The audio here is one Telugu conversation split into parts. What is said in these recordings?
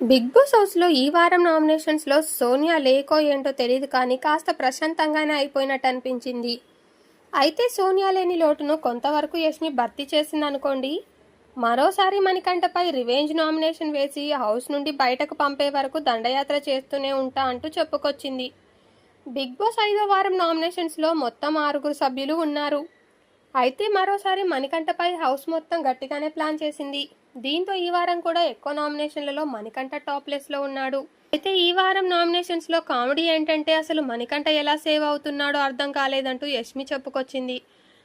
బిగ్ బాస్ హౌస్లో ఈ వారం నామినేషన్స్లో సోనియా లేకో ఏంటో తెలియదు కానీ కాస్త ప్రశాంతంగానే అయిపోయినట్టు అనిపించింది. అయితే సోనియా లేని లోటును కొంతవరకు యష్ని భర్తీ చేసింది అనుకోండి మరోసారి మణికంఠపై రివెంజ్ నామినేషన్ వేసి హౌస్ నుండి బయటకు పంపే వరకు దండయాత్ర చేస్తూనే ఉంటా అంటూ చెప్పుకొచ్చింది. బిగ్ బాస్ ఐదో వారం నామినేషన్స్లో మొత్తం ఆరుగురు సభ్యులు ఉన్నారు. అయితే మరోసారి మణికంఠపై హౌస్ మొత్తం గట్టిగానే ప్లాన్ చేసింది. దీంతో ఈ వారం కూడా ఎక్కువ నామినేషన్లలో మణికంఠ టాప్లో ఉన్నాడు. అయితే ఈ వారం నామినేషన్స్లో కామెడీ ఏంటంటే అసలు మణికంఠ ఎలా సేవ్ అవుతున్నాడో అర్థం కాలేదంటూ యష్మి చెప్పుకొచ్చింది.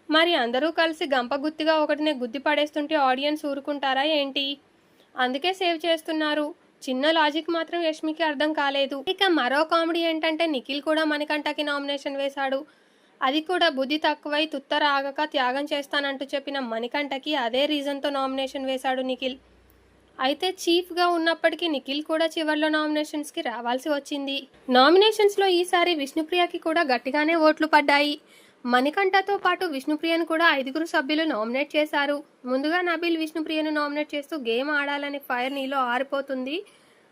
మరి అందరూ కలిసి గంపగుత్తిగా ఒకటినే గుద్ది పడేస్తుంటే ఆడియన్స్ ఊరుకుంటారా ఏంటి? అందుకే సేవ్ చేస్తున్నారు. చిన్న లాజిక్ మాత్రం యష్మికి అర్థం కాలేదు. ఇక మరో కామెడీ ఏంటంటే నిఖిల్ కూడా మణికంఠకి నామినేషన్ వేశాడు. అది కూడా బుద్ధి తక్కువై తుత్తర ఆగక త్యాగం చేస్తానంటూ చెప్పిన మణికంఠకి అదే రీజన్తో నామినేషన్ వేశాడు నిఖిల్. అయితే చీఫ్గా ఉన్నప్పటికీ నిఖిల్ కూడా చివరిలో నామినేషన్స్కి రావాల్సి వచ్చింది. నామినేషన్స్లో ఈసారి విష్ణుప్రియకి కూడా గట్టిగానే ఓట్లు పడ్డాయి. మణికంఠతో పాటు విష్ణుప్రియను కూడా ఐదుగురు సభ్యులు నామినేట్ చేశారు. ముందుగా నబీల్ విష్ణుప్రియను నామినేట్ చేస్తూ గేమ్ ఆడాలని ఫైర్ నీలో ఆరిపోతుంది.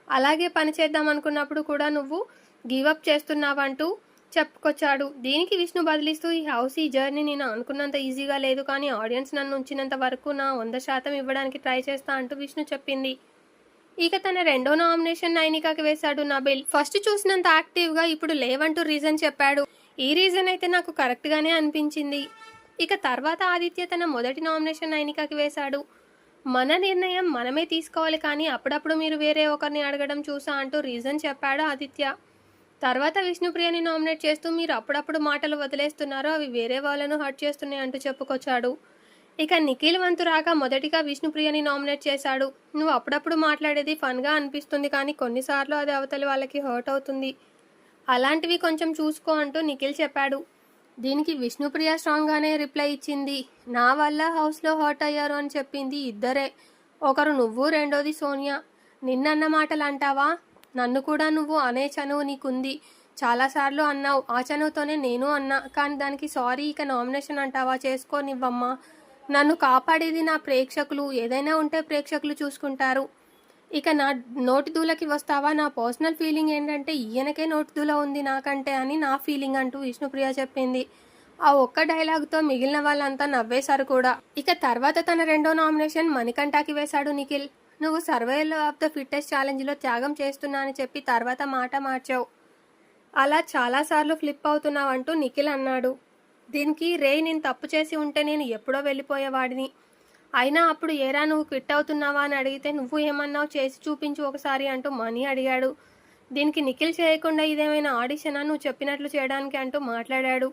అలాగే పని చేద్దాం అనుకున్నప్పుడు కూడా నువ్వు గివప్ చేస్తున్నావంటూ చెప్పుకొచ్చాడు. దీనికి విష్ణు బదిలిస్తూ ఈ హౌస్ ఈ జర్నీ నేను అనుకున్నంత ఈజీగా లేదు కానీ ఆడియన్స్ నన్ను ఉంచినంత వరకు నా వంద శాతం ఇవ్వడానికి ట్రై చేస్తా అంటూ విష్ణు చెప్పింది. ఇక తన రెండో నామినేషన్ నైనికాకి వేశాడు నబిల్. ఫస్ట్ చూసినంత యాక్టివ్గా ఇప్పుడు లేవంటూ రీజన్ చెప్పాడు. ఈ రీజన్ అయితే నాకు కరెక్ట్గానే అనిపించింది. ఇక తర్వాత ఆదిత్య తన మొదటి నామినేషన్ నైనికాకి వేశాడు. మన నిర్ణయం మనమే తీసుకోవాలి కానీ అప్పుడప్పుడు మీరు వేరే ఒకరిని అడగడం చూసా అంటూ రీజన్ చెప్పాడు ఆదిత్య. తర్వాత విష్ణుప్రియని నామినేట్ చేస్తూ మీరు అప్పుడప్పుడు మాటలు వదిలేస్తున్నారో అవి వేరే వాళ్ళను హర్ట్ చేస్తున్నాయి అంటూ చెప్పుకొచ్చాడు. ఇక నిఖిల్ వంతు రాగా మొదటిగా విష్ణుప్రియని నామినేట్ చేశాడు. నువ్వు అప్పుడప్పుడు మాట్లాడేది ఫన్గా అనిపిస్తుంది కానీ కొన్నిసార్లు అది అవతలి వాళ్ళకి హర్ట్ అవుతుంది. అలాంటివి కొంచెం చూసుకో అంటూ నిఖిల్ చెప్పాడు. దీనికి విష్ణుప్రియ స్ట్రాంగ్గానే రిప్లై ఇచ్చింది. నా వల్ల హౌస్లో హర్ట్ అయ్యారు అని చెప్పింది ఇద్దరే. ఒకరు నువ్వు రెండోది సోనియా. నిన్నన్న మాటలు అంటావా? నన్ను కూడా నువ్వు అనే చనువు నీకుంది. చాలాసార్లు అన్నావు ఆ చనువుతోనే నేను అన్నా. కానీ దానికి సారీ ఇక నామినేషన్ అంటావా? చేసుకోనివ్వమ్మా. నన్ను కాపాడేది నా ప్రేక్షకులు. ఏదైనా ఉంటే ప్రేక్షకులు చూసుకుంటారు. ఇక నా నోటి దూలకి వస్తావా? నా పర్సనల్ ఫీలింగ్ ఏంటంటే ఈయనకే నోటి దూల ఉంది నాకంటే అని నా ఫీలింగ్ అంటూ విష్ణుప్రియ చెప్పింది. ఆ ఒక్క డైలాగ్తో మిగిలిన వాళ్ళంతా నవ్వేశారు కూడా. ఇక తర్వాత తన రెండో నామినేషన్ మణికంఠాకి వేశాడు నిఖిల్. నువ్వు సర్వేలో ఆఫ్ ద ఫిట్టెస్ట్ ఛాలెంజ్లో త్యాగం చేస్తున్నా అని చెప్పి తర్వాత మాట మార్చావు. అలా చాలాసార్లు ఫ్లిప్ అవుతున్నావు అంటూ నిఖిల్ అన్నాడు. దీనికి రే నేను తప్పు చేసి ఉంటే నేను ఎప్పుడో వెళ్ళిపోయేవాడిని. అయినా అప్పుడు ఏరా నువ్వు క్విట్ అవుతున్నావా అని అడిగితే నువ్వు ఏమన్నావు చేసి చూపించు ఒకసారి అంటూ మనీ అడిగాడు. దీనికి నిఖిల్ చేయకుండా ఇదేమైనా ఆడిషనా? నువ్వు చెప్పినట్లు చేయడానికి అంటూ మాట్లాడాడు.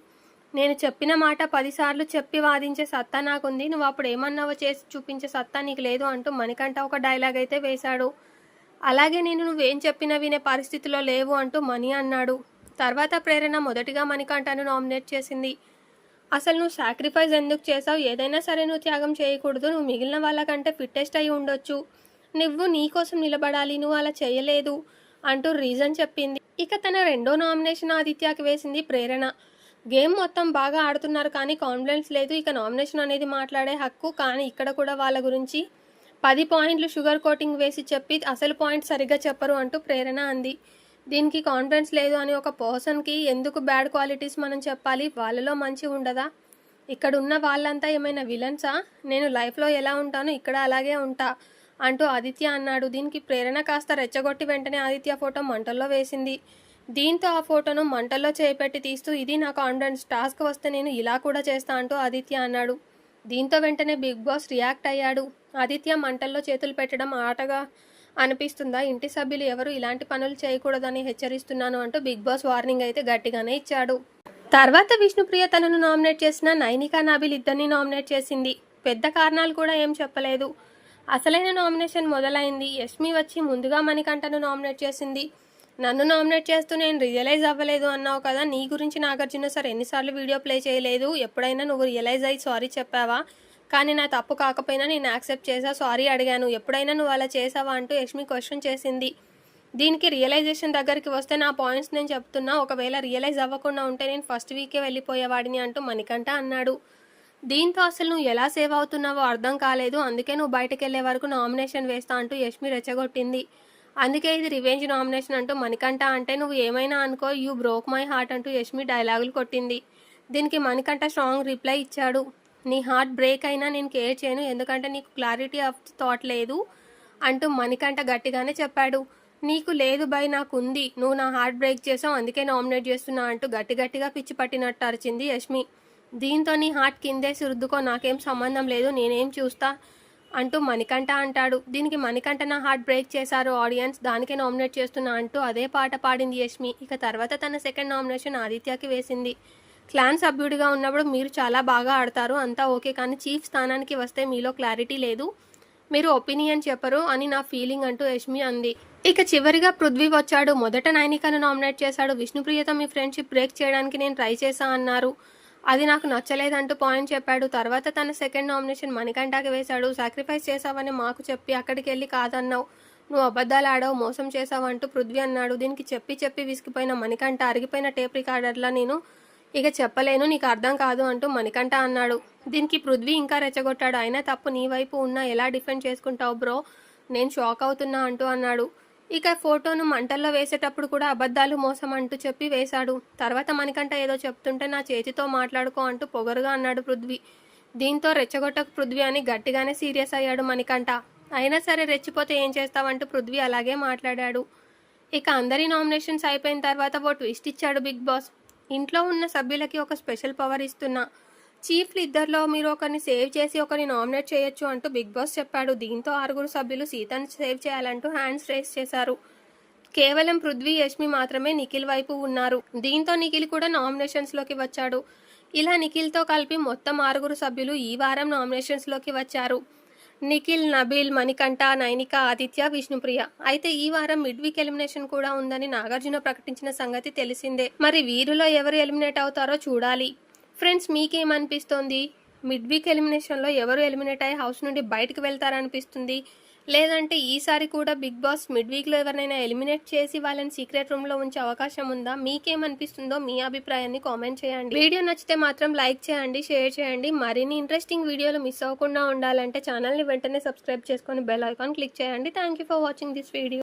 నేను చెప్పిన మాట పదిసార్లు చెప్పి వాదించే సత్తా నాకుంది. నువ్వు అప్పుడు ఏమన్నావో చేసి చూపించే సత్తా నీకు లేదు అంటూ మణికంఠ ఒక డైలాగ్ అయితే వేశాడు. అలాగే నేను నువ్వేం చెప్పినా వినే పరిస్థితిలో లేవు అంటూ మణి అన్నాడు. తర్వాత ప్రేరణ మొదటిగా మణికంఠను నామినేట్ చేసింది. అసలు నువ్వు సాక్రిఫైస్ ఎందుకు చేసావు ఏదైనా సరే నువ్వు త్యాగం చేయకూడదు. నువ్వు మిగిలిన వాళ్ళకంటే ఫిట్టెస్ట్ అయి ఉండొచ్చు. నువ్వు నీ కోసం నిలబడాలి. నువ్వు అలా చేయలేదు అంటూ రీజన్ చెప్పింది. ఇక తన రెండో నామినేషన్ ఆదిత్యకి వేసింది ప్రేరణ. గేమ్ మొత్తం బాగా ఆడుతున్నారు కానీ కాన్ఫిడెన్స్ లేదు. ఇక నామినేషన్ అనేది మాట్లాడే హక్కు కానీ ఇక్కడ కూడా వాళ్ళ గురించి పది పాయింట్లు షుగర్ కోటింగ్ వేసి చెప్పి అసలు పాయింట్ సరిగ్గా చెప్పరు అంటూ ప్రేరణ అంది. దీనికి కాన్ఫిడెన్స్ లేదు అని ఒక పర్సన్కి ఎందుకు బ్యాడ్ క్వాలిటీస్ మనం చెప్పాలి? వాళ్ళలో మంచి ఉండదా? ఇక్కడ ఉన్న వాళ్ళంతా ఏమైనా విలన్సా? నేను లైఫ్లో ఎలా ఉంటానో ఇక్కడ అలాగే ఉంటా అంటూ ఆదిత్య అన్నాడు. దీనికి ప్రేరణ కాస్త రెచ్చగొట్టి వెంటనే ఆదిత్య ఫోటో మంటల్లో వేసింది. దీంతో ఆ ఫోటోను మంటల్లో చేపెట్టి తీస్తూ ఇది నా కాన్ఫిడెన్స్ టాస్క్ వస్తే నేను ఇలా కూడా చేస్తా అంటూ ఆదిత్య అన్నాడు. దీంతో వెంటనే బిగ్ బాస్ రియాక్ట్ అయ్యాడు. ఆదిత్య మంటల్లో చేతులు పెట్టడం ఆటగా అనిపిస్తుందా? ఇంటి సభ్యులు ఎవరు ఇలాంటి పనులు చేయకూడదని హెచ్చరిస్తున్నాను అంటూ బిగ్ బాస్ వార్నింగ్ అయితే గట్టిగానే ఇచ్చాడు. తర్వాత విష్ణుప్రియ తనను నామినేట్ చేసిన నైనికా నాబిల్ ఇద్దరిని నామినేట్ చేసింది. పెద్ద కారణాలు కూడా ఏం చెప్పలేదు. అసలైన నామినేషన్ మొదలైంది. యష్మి వచ్చి ముందుగా మణికంఠను నామినేట్ చేసింది. నన్ను నామినేట్ చేస్తూ నేను రియలైజ్ అవ్వలేదు అన్నావు కదా నీ గురించి నాగార్జున సార్ ఎన్నిసార్లు వీడియో ప్లే చేయలేదు. ఎప్పుడైనా నువ్వు రియలైజ్ అయ్యి సారీ చెప్పావా? కానీ నా తప్పు కాకపోయినా నేను యాక్సెప్ట్ చేసా సారీ అడిగాను. ఎప్పుడైనా నువ్వు అలా చేసావా అంటూ యష్మి క్వశ్చన్ చేసింది. దీనికి రియలైజేషన్ దగ్గరికి వస్తే నా పాయింట్స్ నేను చెప్తున్నా. ఒకవేళ రియలైజ్ అవ్వకుండా ఉంటే నేను ఫస్ట్ వీకే వెళ్ళిపోయేవాడిని అంటూ మణికంఠ అన్నాడు. దీంతో అసలు నువ్వు ఎలా సేవ్ అవుతున్నావో అర్థం కాలేదు. అందుకే నువ్వు బయటకు వరకు నామినేషన్ వేస్తా అంటూ యష్మి రెచ్చగొట్టింది. అందుకే ఇది రివెంజ్ నామినేషన్ అంటూ మణికంఠ అంటే నువ్వు ఏమైనా అనుకో యూ బ్రోక్ మై హార్ట్ అంటూ యష్మి డైలాగులు కొట్టింది. దీనికి మణికంఠ స్ట్రాంగ్ రిప్లై ఇచ్చాడు. నీ హార్ట్ బ్రేక్ అయినా నేను కేర్ చేయను ఎందుకంటే నీకు క్లారిటీ ఆఫ్ థాట్ లేదు అంటూ మణికంఠ గట్టిగానే చెప్పాడు. నీకు లేదు బై నాకుంది. నువ్వు నా హార్ట్ బ్రేక్ చేసావు అందుకే నామినేట్ చేస్తున్నా అంటూ గట్టి గట్టిగా పిచ్చి పట్టినట్టు అరిచింది యష్మి. దీంతో నీ హార్ట్ కిందే సురుద్దుకో నాకేం సంబంధం లేదు నేనేం చూస్తా? అంటూ మణికంఠ అంటాడు. దీనికి మణికంఠ నా హార్ట్ బ్రేక్ చేశారు ఆడియన్స్ దానికే నామినేట్ చేస్తున్నా అంటూ అదే పాట పాడింది యష్మి. ఇక తర్వాత తన సెకండ్ నామినేషన్ ఆదిత్యకి వేసింది. క్లాన్ సభ్యుడిగా ఉన్నప్పుడు మీరు చాలా బాగా ఆడతారు. అంతా ఓకే కానీ చీఫ్ స్థానానికి వస్తే మీలో క్లారిటీ లేదు. మీరు ఒపీనియన్ చెప్పరు అని నా ఫీలింగ్ అంటూ యష్మి అంది. ఇక చివరిగా పృథ్వీ వచ్చాడు. మొదట నైనికను నామినేట్ చేశాడు. విష్ణుప్రియతో మీ ఫ్రెండ్షిప్ బ్రేక్ చేయడానికి నేను ట్రై చేశా అన్నారు. అది నాకు నచ్చలేదంటూ పాయింట్ చెప్పాడు. తర్వాత తన సెకండ్ నామినేషన్ మణికంఠకి వేశాడు. సాక్రిఫైస్ చేశావని మాకు చెప్పి అక్కడికి వెళ్ళి కాదన్నావు. నువ్వు అబద్ధాలు ఆడావు మోసం చేసావు అంటూ పృథ్వీ అన్నాడు. దీనికి చెప్పి చెప్పి విసిగిపోయిన మణికంఠ అరిగిపోయిన టేప్ రికార్డర్లా నేను ఇక చెప్పలేను నీకు అర్థం కాదు అంటూ మణికంఠ అన్నాడు. దీనికి పృథ్వీ ఇంకా రెచ్చగొట్టాడు. అయినా తప్పు నీ వైపు ఉన్నా ఎలా డిఫెండ్ చేసుకుంటావు బ్రో? నేను షాక్ అవుతున్నా అంటూ అన్నాడు. ఇక ఫోటోను మంటల్లో వేసేటప్పుడు కూడా అబద్ధాలు మోసం అంటూ చెప్పి వేశాడు. తర్వాత మణికంఠ ఏదో చెప్తుంటే నా చేతితో మాట్లాడుకో అంటూ పొగరుగా అన్నాడు పృథ్వీ. దీంతో రెచ్చగొట్టకు పృథ్వీ అని గట్టిగానే సీరియస్ అయ్యాడు మణికంఠ. అయినా సరే రెచ్చిపోతే ఏం చేస్తావంటూ పృథ్వీ అలాగే మాట్లాడాడు. ఇక అందరి నామినేషన్స్ అయిపోయిన తర్వాత ఓ ట్విస్ట్ ఇచ్చాడు బిగ్ బాస్. ఇంట్లో ఉన్న సభ్యులకి ఒక స్పెషల్ పవర్ ఇస్తున్నా. చీఫ్లు ఇద్దరిలో మీరు ఒకరిని సేవ్ చేసి ఒకరిని నామినేట్ చేయొచ్చు అంటూ బిగ్ బాస్ చెప్పాడు. దీంతో ఆరుగురు సభ్యులు సీతను సేవ్ చేయాలంటూ హ్యాండ్స్ రేస్ చేశారు. కేవలం పృథ్వీ యష్మి మాత్రమే నిఖిల్ వైపు ఉన్నారు. దీంతో నిఖిల్ కూడా నామినేషన్స్లోకి వచ్చాడు. ఇలా నిఖిల్తో కలిపి మొత్తం ఆరుగురు సభ్యులు ఈ వారం నామినేషన్స్లోకి వచ్చారు. నిఖిల్ నబీల్ మణికంఠ నైనిక ఆదిత్య విష్ణుప్రియ. అయితే ఈ వారం మిడ్ వీక్ ఎలిమినేషన్ కూడా ఉందని నాగార్జున ప్రకటించిన సంగతి తెలిసిందే. మరి వీరిలో ఎవరు ఎలిమినేట్ అవుతారో చూడాలి. ఫ్రెండ్స్ మీకేమనిపిస్తోంది? మిడ్ వీక్ ఎలిమినేషన్లో ఎవరు ఎలిమినేట్ అయ్యి హౌస్ నుండి బయటకు వెళ్తారనిపిస్తుంది? లేదంటే ఈసారి కూడా బిగ్ బాస్ మిడ్ వీక్లో ఎవరినైనా ఎలిమినేట్ చేసి వాళ్ళని సీక్రెట్ రూమ్లో ఉంచే అవకాశం ఉందా? మీకేమనిపిస్తుందో మీ అభిప్రాయాన్ని కామెంట్ చేయండి. వీడియో నచ్చితే మాత్రం లైక్ చేయండి షేర్ చేయండి. మరిన్ని ఇంట్రెస్టింగ్ వీడియోలు మిస్ అవ్వకుండా ఉండాలంటే ఛానల్ని వెంటనే సబ్స్క్రైబ్ చేసుకొని బెల్ ఐకాన్ క్లిక్ చేయండి. Thank you for watching this video.